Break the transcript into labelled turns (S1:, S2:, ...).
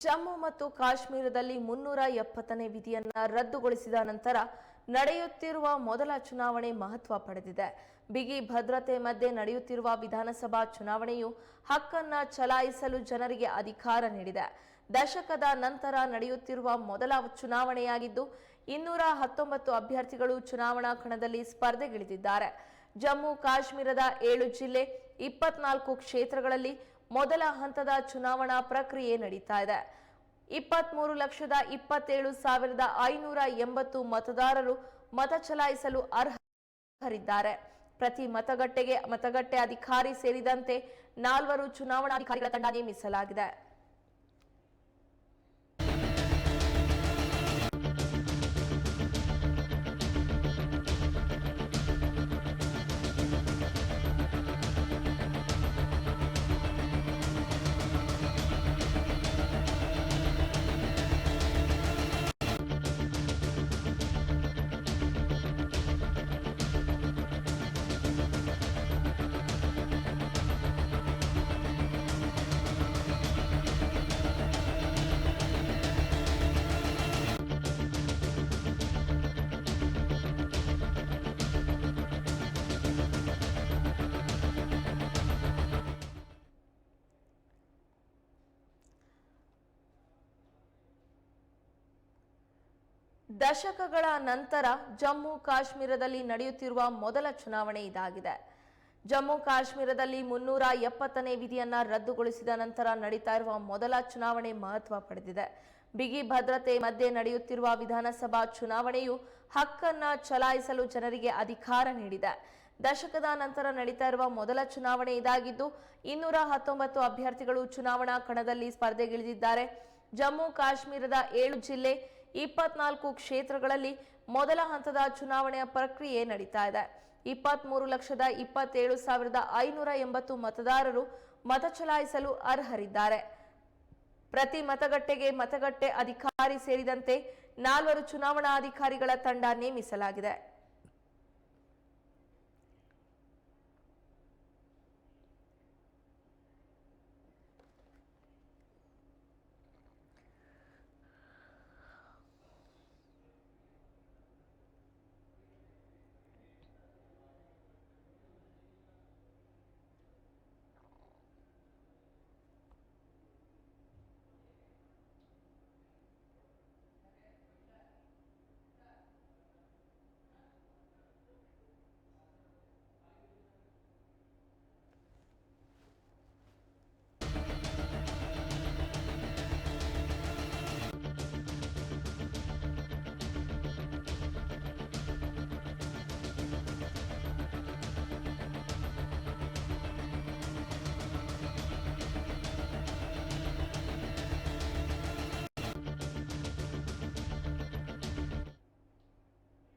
S1: ಜಮ್ಮು ಮತ್ತು ಕಾಶ್ಮೀರದಲ್ಲಿ ಮುನ್ನೂರ ಎಪ್ಪತ್ತನೇ ವಿಧಿಯನ್ನ ರದ್ದುಗೊಳಿಸಿದ ನಂತರ ನಡೆಯುತ್ತಿರುವ ಮೊದಲ ಚುನಾವಣೆ ಮಹತ್ವ ಪಡೆದಿದೆ. ಬಿಗಿ ಭದ್ರತೆ ಮಧ್ಯೆ ನಡೆಯುತ್ತಿರುವ ವಿಧಾನಸಭಾ ಚುನಾವಣೆಯು ಹಕ್ಕನ್ನ ಚಲಾಯಿಸಲು ಜನರಿಗೆ ಅಧಿಕಾರ ನೀಡಿದೆ. ದಶಕದ ನಂತರ ನಡೆಯುತ್ತಿರುವ ಮೊದಲ ಚುನಾವಣೆಯಾಗಿದ್ದು, ಇನ್ನೂರ ಹತ್ತೊಂಬತ್ತು ಅಭ್ಯರ್ಥಿಗಳು ಚುನಾವಣಾ ಕಣದಲ್ಲಿ ಸ್ಪರ್ಧೆಗಿಳಿದಿದ್ದಾರೆ. ಜಮ್ಮು ಕಾಶ್ಮೀರದ ಏಳು ಜಿಲ್ಲೆ ಇಪ್ಪತ್ನಾಲ್ಕು ಕ್ಷೇತ್ರಗಳಲ್ಲಿ ಮೊದಲ ಹಂತದ ಚುನಾವಣಾ ಪ್ರಕ್ರಿಯೆ ನಡೀತಾ ಇದೆ. ಇಪ್ಪತ್ಮೂರು ಲಕ್ಷದ ಇಪ್ಪತ್ತೇಳು ಸಾವಿರದ ಐನೂರ ಎಂಬತ್ತು ಮತದಾರರು ಮತ ಚಲಾಯಿಸಲು ಅರ್ಹರಿದ್ದಾರೆ. ಪ್ರತಿ ಮತಗಟ್ಟೆಗೆ ಮತಗಟ್ಟೆ ಅಧಿಕಾರಿ ಸೇರಿದಂತೆ ನಾಲ್ವರು ಚುನಾವಣಾಧಿಕಾರಿಗಳ ತಂಡ ನೇಮಿಸಲಾಗಿದೆ. ದಶಕಗಳ ನಂತರ ಜಮ್ಮು ಕಾಶ್ಮೀರದಲ್ಲಿ ನಡೆಯುತ್ತಿರುವ ಮೊದಲ ಚುನಾವಣೆ ಇದಾಗಿದೆ. ಜಮ್ಮು ಕಾಶ್ಮೀರದಲ್ಲಿ ಮುನ್ನೂರ ಎಪ್ಪತ್ತನೇ ವಿಧಿಯನ್ನ ರದ್ದುಗೊಳಿಸಿದ ನಂತರ ನಡೀತಾ ಇರುವ ಮೊದಲ ಚುನಾವಣೆ ಮಹತ್ವ ಪಡೆದಿದೆ. ಬಿಗಿ ಭದ್ರತೆ ಮಧ್ಯೆ ನಡೆಯುತ್ತಿರುವ ವಿಧಾನಸಭಾ ಚುನಾವಣೆಯು ಹಕ್ಕನ್ನ ಚಲಾಯಿಸಲು ಜನರಿಗೆ ಅಧಿಕಾರ ನೀಡಿದೆ. ದಶಕದ ನಂತರ ನಡೀತಾ ಇರುವ ಮೊದಲ ಚುನಾವಣೆ ಇದಾಗಿದ್ದು, ಇನ್ನೂರ ಹತ್ತೊಂಬತ್ತು ಅಭ್ಯರ್ಥಿಗಳು ಚುನಾವಣಾ ಕಣದಲ್ಲಿ ಸ್ಪರ್ಧೆಗಿಳಿದಿದ್ದಾರೆ. ಜಮ್ಮು ಕಾಶ್ಮೀರದ ಏಳು ಜಿಲ್ಲೆ ಇಪ್ಪತ್ನಾಲ್ಕು ಕ್ಷೇತ್ರಗಳಲ್ಲಿ ಮೊದಲ ಹಂತದ ಚುನಾವಣೆಯ ಪ್ರಕ್ರಿಯೆ ನಡೀತಾ ಇದೆ. ಇಪ್ಪತ್ಮೂರು ಲಕ್ಷದ ಇಪ್ಪತ್ತೇಳು ಸಾವಿರದ ಐನೂರ ಎಂಬತ್ತು ಮತದಾರರು ಮತ ಚಲಾಯಿಸಲು ಅರ್ಹರಿದ್ದಾರೆ. ಪ್ರತಿ ಮತಗಟ್ಟೆಗೆ ಮತಗಟ್ಟೆ ಅಧಿಕಾರಿ ಸೇರಿದಂತೆ ನಾಲ್ವರು ಚುನಾವಣಾ ಅಧಿಕಾರಿಗಳ ತಂಡ ನೇಮಿಸಲಾಗಿದೆ.